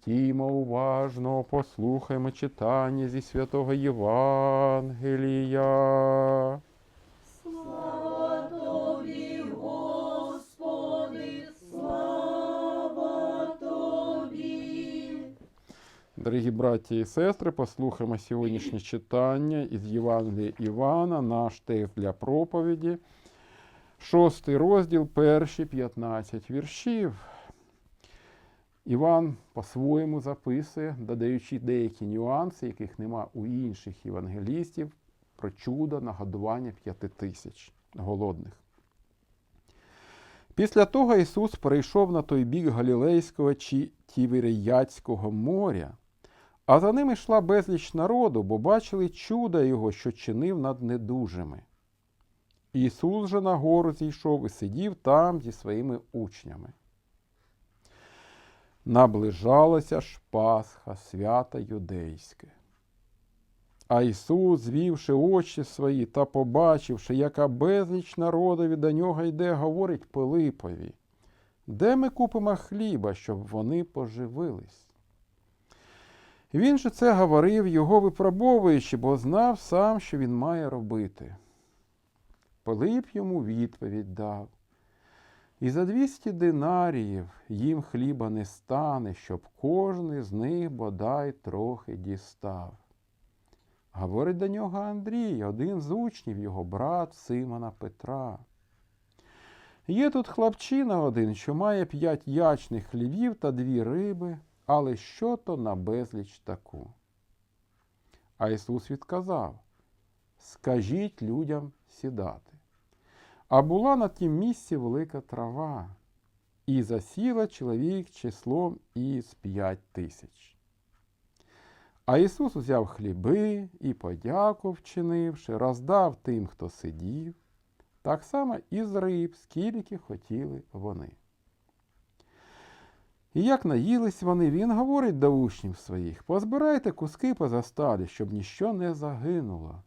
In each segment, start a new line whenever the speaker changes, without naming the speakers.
Стіймо уважно, послухаймо читання зі святого Євангелія.
Слава тобі, Господи, слава тобі.
Дорогі браті і сестри, послухаємо сьогоднішнє читання із Євангелія Івана, наш текст для проповіді. Шостий розділ, перші 15 віршів. Іван по-своєму записує, додаючи деякі нюанси, яких нема у інших євангелістів, про чудо нагодування п'яти тисяч голодних. Після того Ісус перейшов на той бік Галілейського чи Тіверіяцького моря, а за ним йшла безліч народу, бо бачили чудо Його, що чинив над недужими. Ісус же на гору зійшов і сидів там зі своїми учнями. Наближалося ж Пасха, свята юдейське. А Ісус, звівши очі свої та побачивши, яка безліч народові до нього йде, говорить Пилипові, де ми купимо хліба, щоб вони поживились? Він же це говорив, його випробовуючи, бо знав сам, що він має робити. Пилип йому відповідь дав. І за двісті динаріїв їм хліба не стане, щоб кожний з них бодай трохи дістав. Говорить до нього Андрій, один з учнів його, брат Симона Петра. Є тут хлопчина один, що має п'ять ячних хлівів та дві риби, але що то на безліч таку. А Ісус відказав: Скажіть людям сідати. А була на тім місці велика трава, і засіла чоловік числом із п'ять тисяч. А Ісус узяв хліби і, подяку вчинивши, роздав тим, хто сидів, так само і з риб, скільки хотіли вони. І як наїлись вони, він говорить до учнів своїх: позбирайте куски позасталі, щоб ніщо не загинуло.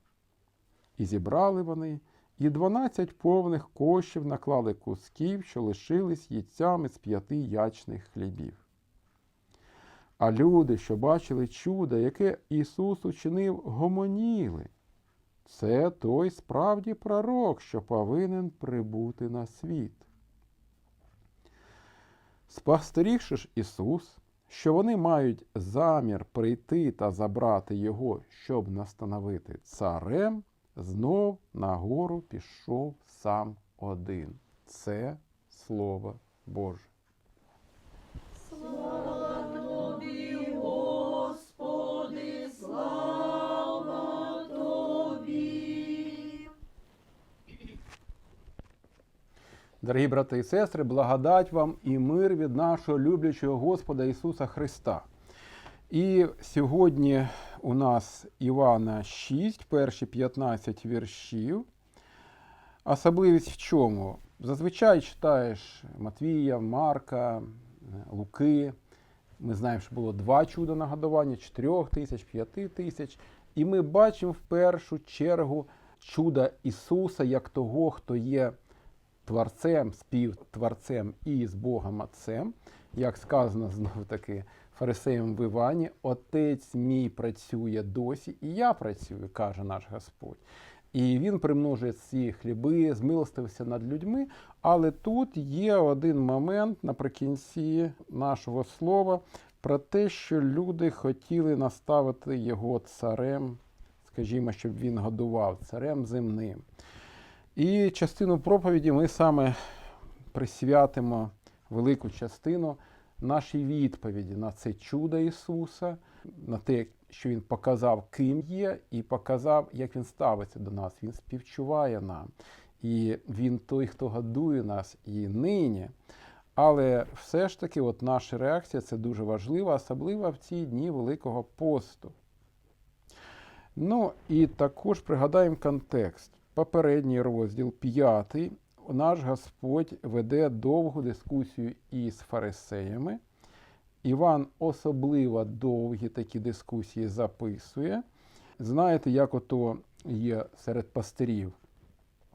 І зібрали вони, і дванадцять повних кошів наклали кусків, що лишились їдцями з п'яти ячних хлібів. А люди, що бачили чудо, яке Ісус учинив, гомоніли. Це той справді пророк, що повинен прибути на світ. Спостерігши ж Ісус, що вони мають замір прийти та забрати Його, щоб настановити царем, знов на гору пішов сам один. Це Слово Боже.
Слава тобі, Господи, слава.
Дорогі брати і сестри, благодать вам і мир від нашого люблячого Господа Ісуса Христа. І сьогодні у нас Івана 6, перші 15 віршів. Особливість в чому? Зазвичай читаєш Матвія, Марка, Луки. Ми знаємо, що було два чуда нагодування, 4 тисяч, 5 тисяч. І ми бачимо в першу чергу чудо Ісуса як того, хто є творцем, співтворцем і з Богом Отцем, як сказано знову таки фарисеям в Івані, Отець мій працює досі, і я працюю, каже наш Господь. І він примножує ці хліби, змилостився над людьми. Але тут є один момент наприкінці нашого слова про те, що люди хотіли наставити його царем, скажімо, щоб він годував царем земним. І частину проповіді ми саме присвятимо велику частину нашій відповіді на це чудо Ісуса, на те, що Він показав, ким є, і показав, як Він ставиться до нас. Він співчуває нам. І Він той, хто годує нас і нині. Але все ж таки, от наша реакція це дуже важливо, особливо в ці дні Великого посту. Ну і також пригадаємо контекст. Попередній розділ, п'ятий, наш Господь веде довгу дискусію із фарисеями. Іван особливо довгі такі дискусії записує. Знаєте, як ото є серед пастирів.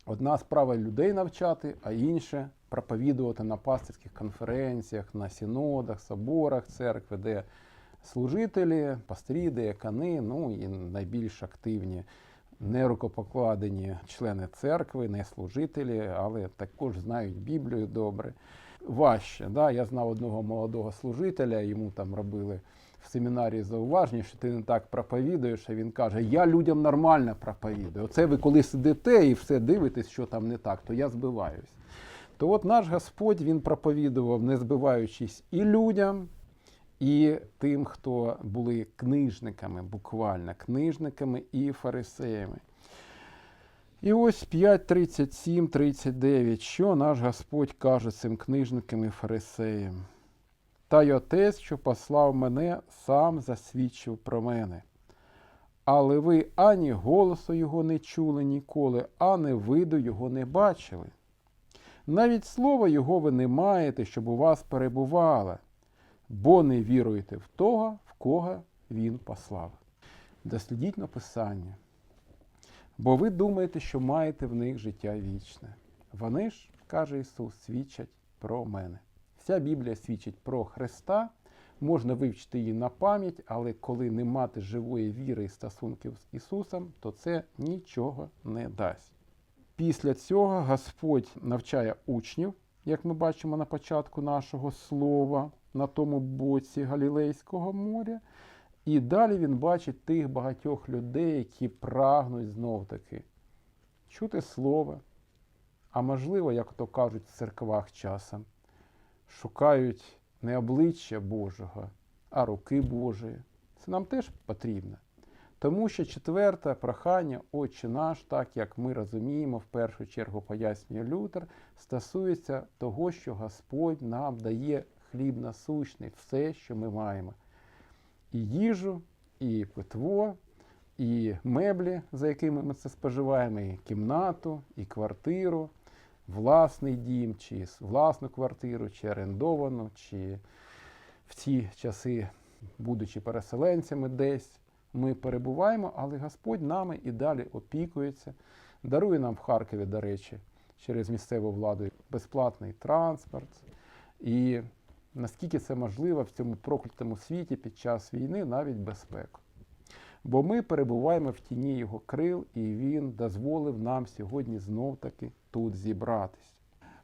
Одна справа людей навчати, а інша проповідувати на пастирських конференціях, на синодах, соборах церкви, де служителі, пастирі, деякани, ну і найбільш активні нерукопокладені члени церкви, не служителі, але також знають Біблію добре. Важче. Да? Я знав одного молодого служителя, йому там робили в семінарії зауваження, що ти не так проповідуєш, а він каже: Я людям нормально проповідую. Оце ви коли сидите і все дивитесь, що там не так, то я збиваюсь. То от наш Господь він проповідував, не збиваючись і людям, і тим, хто були книжниками, буквально книжниками і фарисеями. І ось 5, 37, 39. Що наш Господь каже цим книжникам і фарисеям? Та й отець, що послав мене, сам засвідчив про мене. Але ви ані голосу його не чули ніколи, ані виду його не бачили. Навіть слова його ви не маєте, щоб у вас перебувало, бо не віруєте в того, в кого він послав. Дослідіть написання. Бо ви думаєте, що маєте в них життя вічне. Вони ж, каже Ісус, свідчать про мене. Вся Біблія свідчить про Христа. Можна вивчити її на пам'ять, але коли не мати живої віри і стосунків з Ісусом, то це нічого не дасть. Після цього Господь навчає учнів, як ми бачимо на початку нашого слова, на тому боці Галілейського моря. І далі він бачить тих багатьох людей, які прагнуть знов таки чути слово, а можливо, як то кажуть в церквах часом, шукають не обличчя Божого, а руки Божої. Це нам теж потрібно. Тому що четверте прохання, Отче наш, так як ми розуміємо, в першу чергу пояснює Лютер, стосується того, що Господь нам дає хліб насущний, все, що ми маємо. І їжу, і питво, і меблі, за якими ми це споживаємо, і кімнату, і квартиру, власний дім, чи власну квартиру, чи орендовану, чи в ці часи, будучи переселенцями десь, ми перебуваємо, але Господь нами і далі опікується, дарує нам в Харкові, до речі, через місцеву владу безплатний транспорт. І наскільки це можливо в цьому проклятому світі під час війни, навіть безпеку. Бо ми перебуваємо в тіні його крил, і він дозволив нам сьогодні знов-таки тут зібратись.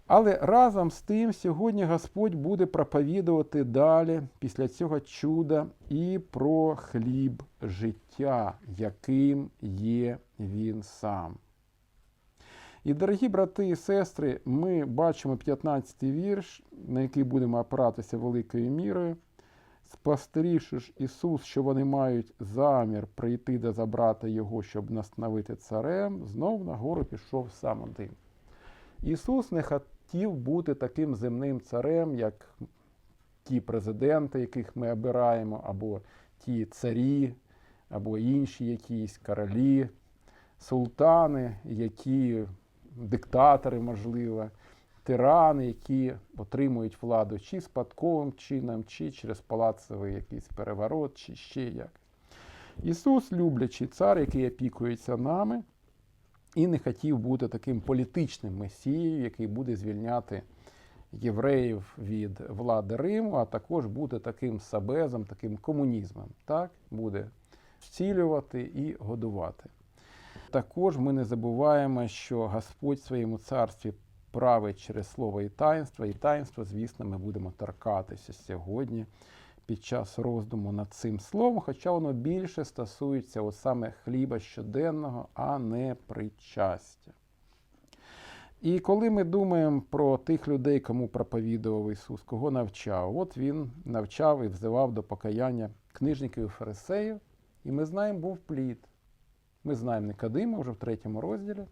Але разом з тим, сьогодні Господь буде проповідувати далі після цього чуда і про хліб життя, яким є він сам. І, дорогі брати і сестри, ми бачимо 15-й вірш, на який будемо опиратися великою мірою. Спостерігши ж Ісус, що вони мають замір прийти да забрати Його, щоб настановити царем, знов на гору пішов сам один. Ісус не хотів бути таким земним царем, як ті президенти, яких ми обираємо, або ті царі, або інші якісь королі, султани, які диктатори, можливо, тирани, які отримують владу чи спадковим чином, чи через палацовий якийсь переворот, чи ще як. Ісус, люблячий цар, який опікується нами, і не хотів бути таким політичним месією, який буде звільняти євреїв від влади Риму, а також бути таким сабезом, таким комунізмом. Так? Буде зцілювати і годувати. Також ми не забуваємо, що Господь в своєму царстві править через слово і таїнство, і таїнство, звісно, ми будемо торкатися сьогодні під час роздуму над цим словом, хоча воно більше стосується от саме хліба щоденного, а не причастя. І коли ми думаємо про тих людей, кому проповідував Ісус, кого навчав, от Він навчав і взивав до покаяння книжників і фарисеїв, і ми знаємо, був плід. Ми знаємо Никодима вже в третьому розділі.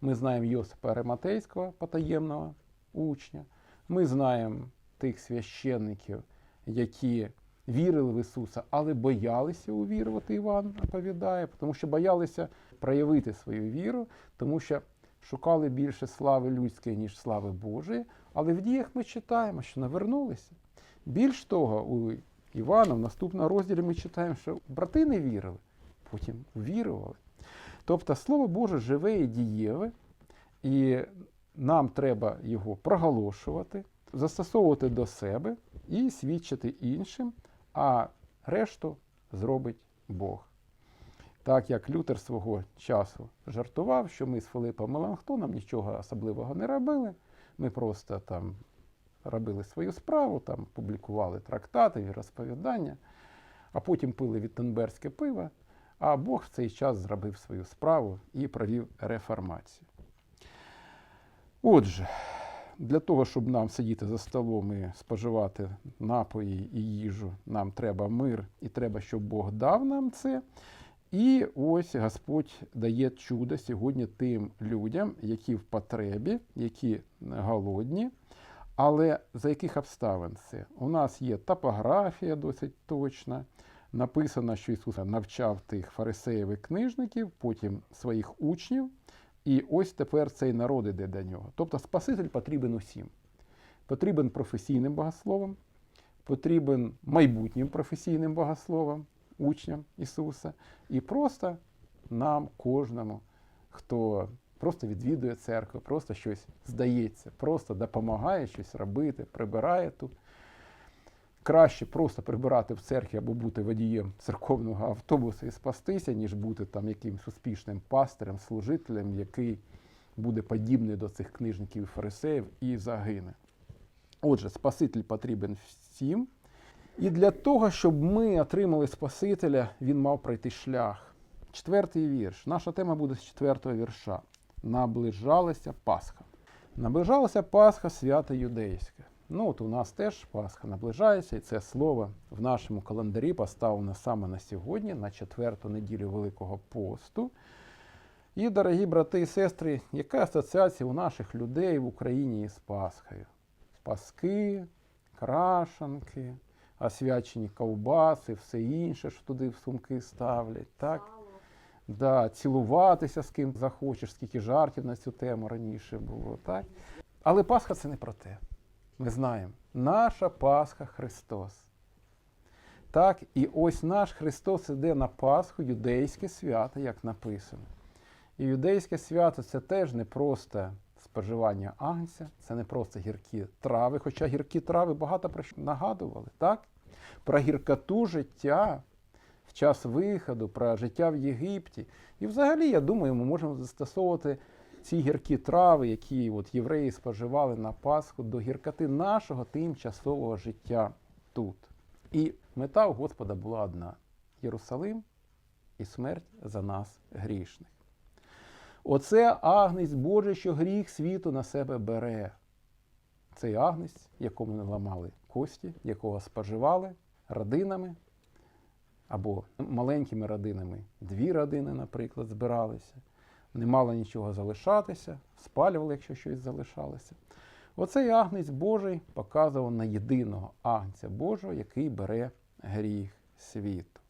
Ми знаємо Йосипа Ариматейського, потаємного учня. Ми знаємо тих священників, які вірили в Ісуса, але боялися увірувати, Іван оповідає, тому що боялися проявити свою віру, тому що шукали більше слави людської, ніж слави Божої. Але в діях ми читаємо, що навернулися. Більш того, у Івана в наступному розділі ми читаємо, що брати не вірили, потім вірували. Тобто Слово Боже живе і дієве, і нам треба його проголошувати, застосовувати до себе і свідчити іншим. А Решту зробить Бог. Так як Лютер свого часу жартував, що ми з Филипом Меланхтоном нічого особливого не робили. Ми просто там робили свою справу, там публікували трактати, і розповідання, а потім пили віттенберзьке пиво, а Бог в цей час зробив свою справу і провів реформацію. Отже, для того, щоб нам сидіти за столом і споживати напої і їжу, нам треба мир, і треба, щоб Бог дав нам це. І ось Господь дає чудо сьогодні тим людям, які в потребі, які голодні. Але за яких обставин це? У нас є топографія досить точна. Написано, що Ісус навчав тих фарисеїв і книжників, потім своїх учнів. І ось тепер цей народ іде до нього. Тобто Спаситель потрібен усім. Потрібен професійним богословам, потрібен майбутнім професійним богословам, учням Ісуса, і просто нам, кожному, хто просто відвідує церкву, просто щось здається, просто допомагає щось робити, прибирає тут. Краще просто прибирати в церкві або бути водієм церковного автобуса і спастися, ніж бути там якимось успішним пастирем, служителем, який буде подібний до цих книжників і фарисеїв і загине. Отже, Спаситель потрібен всім. І для того, щоб ми отримали Спасителя, він мав пройти шлях. Четвертий вірш. Наша тема буде з четвертого вірша. Наближалася Пасха. Наближалася Пасха свято юдейське. Ну, от у нас теж Пасха наближається, і це слово в нашому календарі поставлено саме на сьогодні, на четверту неділю Великого посту. І, дорогі брати і сестри, яка асоціація у наших людей в Україні із Пасхою? Паски, крашанки, освячені ковбаси, все інше, що туди в сумки ставлять. Так? Да, цілуватися з ким захочеш, скільки жартів на цю тему раніше було. Так? Але Пасха це не про те. Ми знаємо, наша Пасха Христос. Так, і ось наш Христос іде на Пасху, юдейське свято, як написано. І юдейське свято це теж не просто споживання агнця, це не просто гіркі трави, хоча гіркі трави багато про що нагадували, так? Про гіркоту життя в час виходу, про життя в Єгипті. І взагалі, я думаю, ми можемо застосовувати ці гіркі трави, які от євреї споживали на Пасху, до гіркоти нашого тимчасового життя тут. І мета у Господа була одна: Єрусалим і смерть за нас грішних. Оце агнець Божий, що гріх світу на себе бере. Цей агнець, якому не ламали кості, якого споживали родинами або маленькими родинами. Дві родини, наприклад, збиралися, не мало нічого залишатися, спалювали, якщо щось залишалося. Оцей агнець Божий показував на єдиного агнця Божого, який бере гріх світу.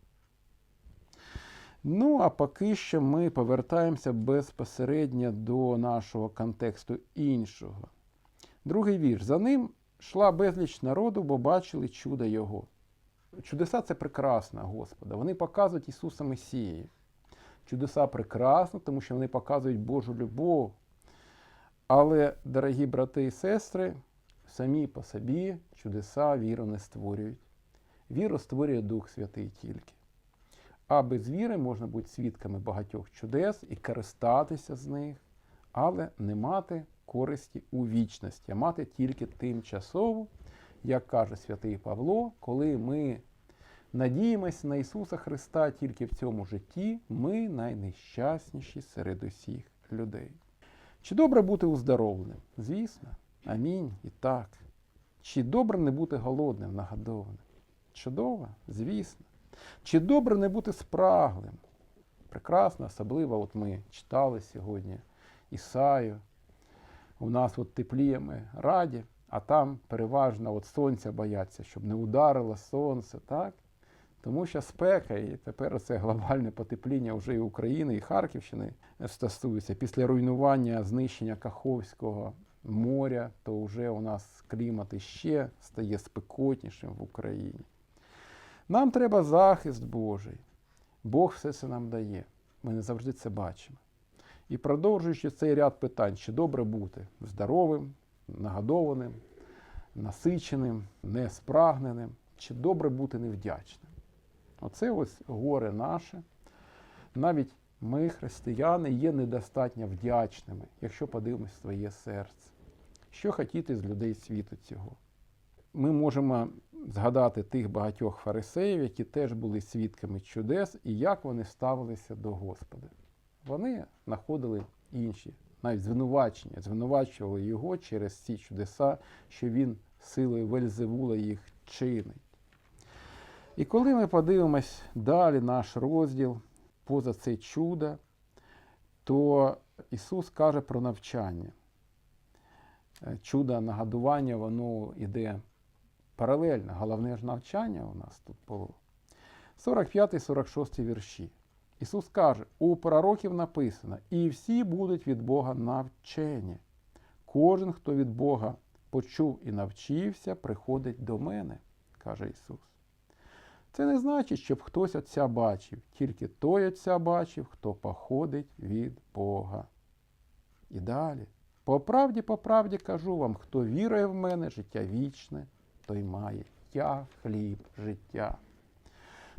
Ну, а поки що ми повертаємося безпосередньо до нашого контексту іншого. Другий вірш. За ним йшла безліч народу, бо бачили чудо Його. Чудеса це прекрасно, Господа. Вони показують Ісуса Месії. Чудеса прекрасно, тому що вони показують Божу любов. Але, дорогі брати і сестри, самі по собі чудеса віру не створюють. Віру створює Дух Святий тільки. А без віри можна бути свідками багатьох чудес і користатися з них, але не мати користі у вічності, а мати тільки тимчасову, як каже святий Павло, коли ми надіємось на Ісуса Христа тільки в цьому житті, ми найнещасніші серед усіх людей. Чи добре бути уздоровленим? Звісно. Амінь. І так. Чи добре не бути голодним, нагодованим? Чудово, звісно. Чи добре не бути спраглим? Прекрасно, особливо от ми читали сьогодні Ісаю. У нас от тепліє ми раді, а там переважно от сонця бояться, щоб не ударило сонце, так? Тому що спека, і тепер це глобальне потепління вже і України, і Харківщини стосується. Після руйнування, знищення Каховського моря, то вже у нас клімат іще стає спекотнішим в Україні. Нам треба захист Божий. Бог все це нам дає. Ми не завжди це бачимо. І продовжуючи цей ряд питань, чи добре бути здоровим, нагодованим, насиченим, неспрагненим, чи добре бути невдячним. Оце ось горе наше. Навіть ми, християни, є недостатньо вдячними, якщо подивимось своє серце. Що хотіти з людей світу цього? Ми можемо згадати тих багатьох фарисеїв, які теж були свідками чудес, і як вони ставилися до Господа. Вони знаходили інші, навіть звинувачення, звинувачували його через ці чудеса, що він силою Вельзевула їх чинить. І коли ми подивимось далі наш розділ поза це чудо, то Ісус каже про навчання. Е, Чудо нагадування, воно йде паралельно. Головне ж навчання у нас тут було. 45-46 вірші. Ісус каже, у пророків написано, і всі будуть від Бога навчені. Кожен, хто від Бога почув і навчився, приходить до мене, каже Ісус. Це не значить, щоб хтось Отця бачив, тільки той Отця бачив, хто походить від Бога. І далі. По правді, по правді кажу вам, хто вірує в мене, життя вічне, той має. Я хліб життя.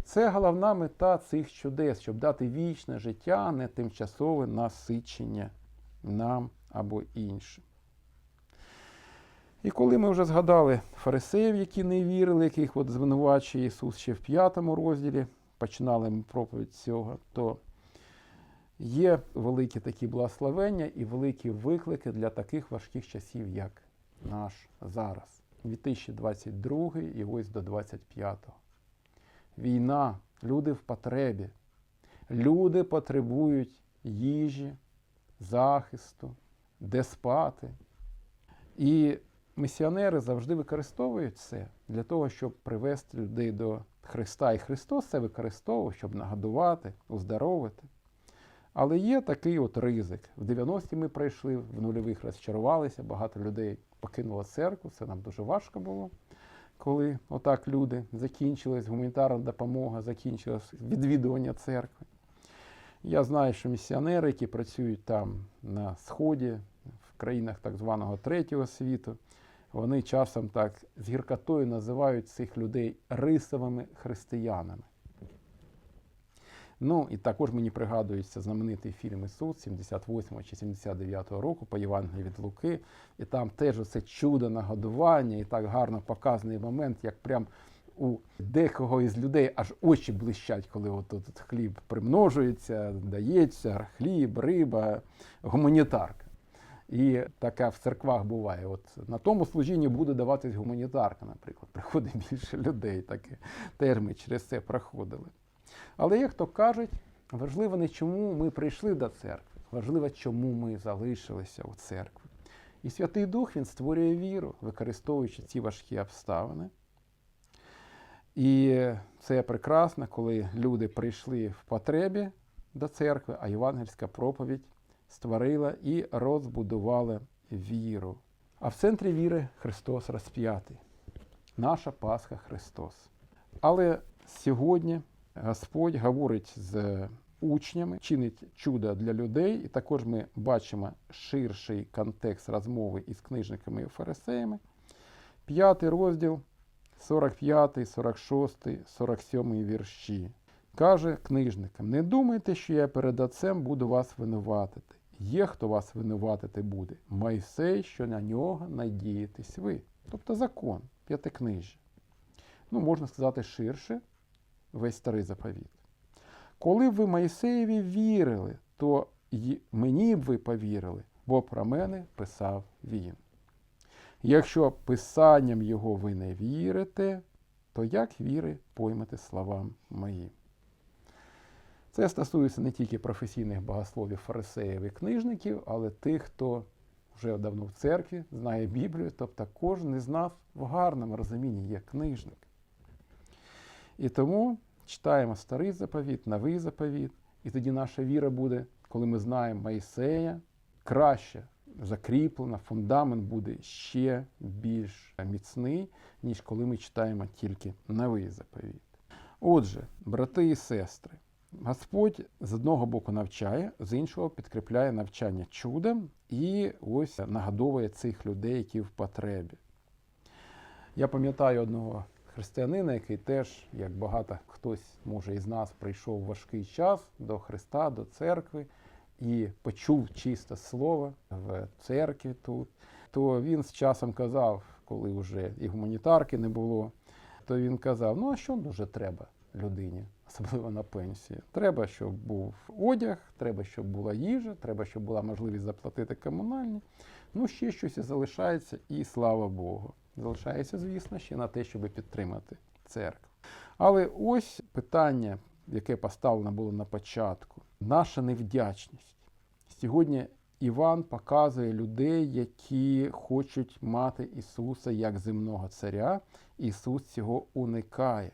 Це головна мета цих чудес, щоб дати вічне життя, не тимчасове насичення нам або іншим. І коли ми вже згадали фарисеїв, які не вірили, яких от звинувачує Ісус ще в п'ятому розділі, починали ми проповідь цього, то є великі такі благословення і великі виклики для таких важких часів, як наш зараз. 2022 і ось до 25-го. Війна, люди в потребі. Люди потребують їжі, захисту, де спати. І місіонери завжди використовують це для того, щоб привести людей до Христа. І Христос це використовував, щоб нагодувати, оздоровити. Але є такий от ризик. В 90-ті ми прийшли, в нульових розчарувалися, багато людей покинуло церкву, це нам дуже важко було. Коли отак люди закінчилась гуманітарна допомога, закінчилось відвідування церкви. Я знаю, що місіонери, які працюють там на Сході, в країнах так званого третього світу, вони часом так з гіркотою називають цих людей рисовими християнами. Ну і також мені пригадується знаменитий фільм Ісус 78 чи 79 року по Євангелії від Луки. І там теж оце чудо нагодування, і так гарно показаний момент, як прям у декого із людей аж очі блищать, коли от, хліб примножується, дається, хліб, риба, гуманітарка. І така в церквах буває. От на тому служінні буде даватись гуманітарка, наприклад. Приходить більше людей, таке. Теж ми через це проходили. Але, як то кажуть, важливо не чому ми прийшли до церкви, важливо, чому ми залишилися у церкві. І Святий Дух Він створює віру, використовуючи ці важкі обставини. І це прекрасно, коли люди прийшли в потребі до церкви, а євангельська проповідь створила і розбудувала віру. А в центрі віри Христос розп'ятий. Наша Пасха Христос. Але сьогодні Господь говорить з учнями, чинить чудо для людей, і також ми бачимо ширший контекст розмови із книжниками і фарисеями. П'ятий розділ, 45, 46, 47 вірші. Каже книжникам: не думайте, що я перед Отцем буду вас винуватити. Є хто вас винуватити буде. Майсей, що на нього надієтесь ви. Тобто закон, п'ятикнижжя. Ну, можна сказати, ширше весь старий заповіт. Коли б ви Моїсеєві вірили, то мені б ви повірили, бо про мене писав він. Якщо писанням його ви не вірите, то як віри поймете словам моїм? Це стосується не тільки професійних богословів, фарисеїв і книжників, але тих, хто вже давно в церкві, знає Біблію, тобто кожен із нас в гарному розумінні є книжник. І тому читаємо старий заповіт, новий заповіт, і тоді наша віра буде, коли ми знаємо Моїсея, краще закріплена, фундамент буде ще більш міцний, ніж коли ми читаємо тільки новий заповіт. Отже, брати і сестри, Господь з одного боку навчає, з іншого підкріпляє навчання чудом і ось нагадовує цих людей, які в потребі. Я пам'ятаю одного християнина, який теж, як багато хтось може із нас, прийшов важкий час до Христа, до церкви і почув чисте слово в церкві тут, то він з часом казав, коли вже і гуманітарки не було, то він казав: ну а що дуже треба людині, особливо на пенсії? Треба, щоб був одяг, треба, щоб була їжа, треба, щоб була можливість заплатити комунальні. Ну, ще щось і залишається, і слава Богу. Залишається, звісно, ще на те, щоб підтримати церкву. Але ось питання, яке поставлено було на початку: наша невдячність. Сьогодні Іван показує людей, які хочуть мати Ісуса як земного царя. Ісус цього уникає.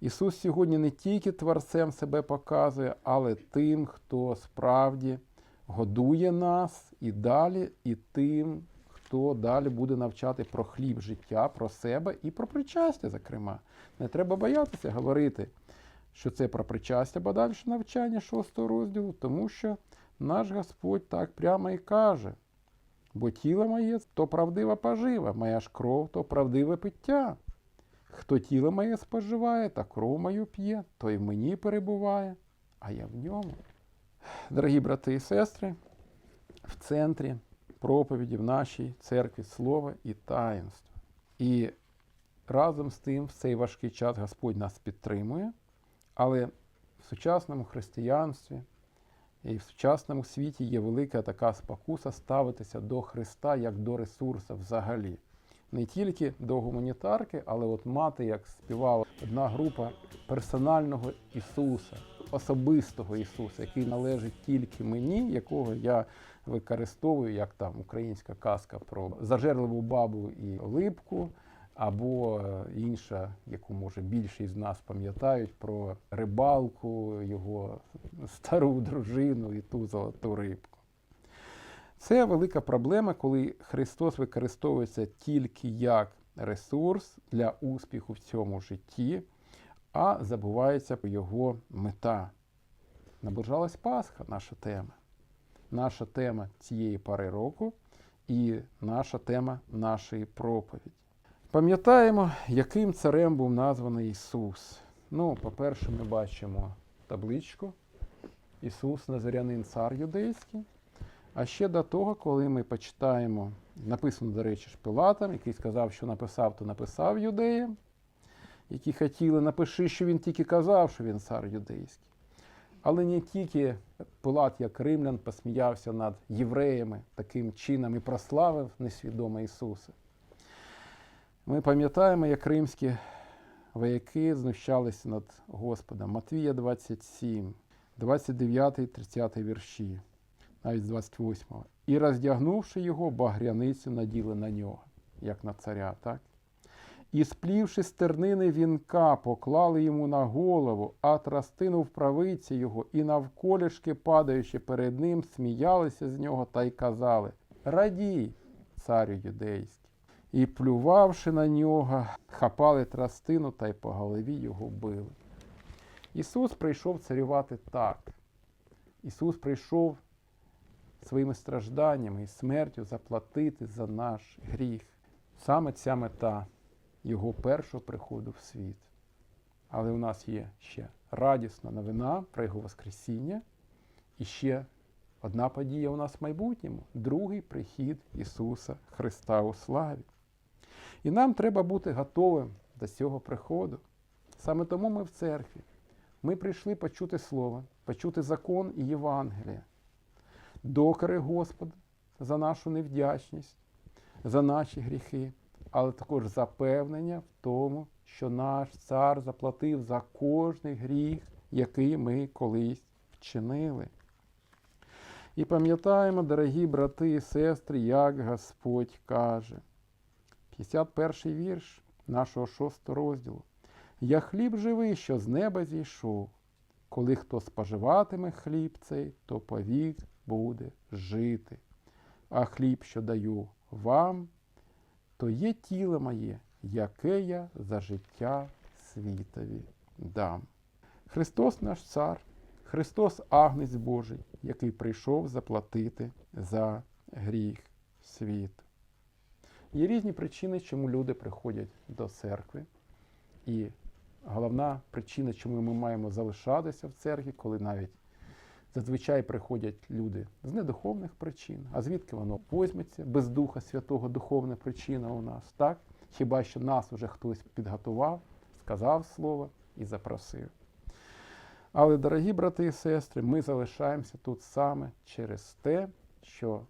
Ісус сьогодні не тільки Творцем себе показує, але тим, хто справді годує нас і далі, і тим, хто далі буде навчати про хліб життя, про себе і про причастя, зокрема. Не треба боятися говорити, що це про причастя, бо далі навчання шостого розділу, тому що наш Господь так прямо і каже. Бо тіло моє то правдива пожива, моя ж кров то правдиве пиття. Хто тіло моє споживає та кров мою п'є, той в мені перебуває, а я в ньому. Дорогі брати і сестри, в центрі проповіді в нашій церкві слово і таїнство. І разом з тим в цей важкий час Господь нас підтримує, але в сучасному християнстві і в сучасному світі є велика така спокуса ставитися до Христа як до ресурсу взагалі. Не тільки до гуманітарки, але от мати, як співала одна група персонального Ісуса, особистого Ісуса, який належить тільки мені, якого я використовую, як там українська казка про зажерливу бабу і липку, або е, інша, яку може більшість з нас пам'ятають, про рибалку, його стару дружину і ту золоту рибку. Це велика проблема, коли Христос використовується тільки як ресурс для успіху в цьому житті, а забувається його мета. Наближалась Пасха, наша тема. Наша тема цієї пари року і наша тема нашої проповіді. Пам'ятаємо, яким царем був названий Ісус. Ну, по-перше, ми бачимо табличку Ісус Назарянин цар юдейський. А ще до того, коли ми почитаємо, написано, до речі, ж Пилатом, який сказав, що написав, то написав юдеям, які хотіли, напиши, що він тільки казав, що він цар юдейський. Але не тільки Пилат, як римлян, посміявся над євреями таким чином і прославив несвідомо Ісуса. Ми пам'ятаємо, як римські вояки знущалися над Господом. Матвія 27, 29, 30 вірші навіть з 28-го. І роздягнувши його, багряницю наділи на нього, як на царя, так? І сплівши стернини вінка, поклали йому на голову, а трастину в правиці його, і навколішки, падаючи перед ним, сміялися з нього та й казали: Радій, царю юдейський. І, плювавши на нього, хапали трастину та й по голові його били. Ісус прийшов царювати так. Ісус прийшов своїми стражданнями і смертю заплатити за наш гріх. Саме ця мета Його першого приходу в світ. Але у нас є ще радісна новина про Його Воскресіння. І ще одна подія у нас в майбутньому другий прихід Ісуса Христа у славі. І нам треба бути готовим до цього приходу. Саме тому ми в церкві. Ми прийшли почути Слово, почути закон і Євангелія докори Господа за нашу невдячність, за наші гріхи, але також запевнення в тому, що наш цар заплатив за кожний гріх, який ми колись вчинили. І пам'ятаємо, дорогі брати і сестри, як Господь каже, 51 вірш нашого шостого розділу. Я хліб живий, що з неба зійшов. Коли хто споживатиме хліб цей, то повік буде жити. А хліб, що даю вам, то є тіло моє, яке я за життя світові дам. Христос наш цар, Христос Агнець Божий, який прийшов заплатити за гріх світу. Є різні причини, чому люди приходять до церкви. І головна причина, чому ми маємо залишатися в церкві, коли навіть зазвичай приходять люди з недуховних причин. А звідки воно возьметься? Без Духа Святого духовна причина у нас, так? Хіба що нас уже хтось підготував, сказав слово і запросив. Але, дорогі брати і сестри, ми залишаємося тут саме через те, що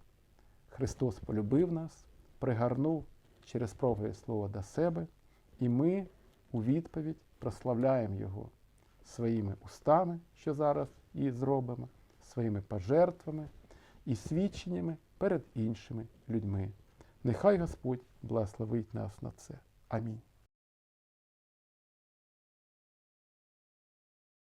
Христос полюбив нас, пригорнув через проповідь Слова до себе, і ми у відповідь прославляємо Його своїми устами, що зараз і зробимо, своїми пожертвами і свідченнями перед іншими людьми. Нехай Господь благословить нас на це. Амінь.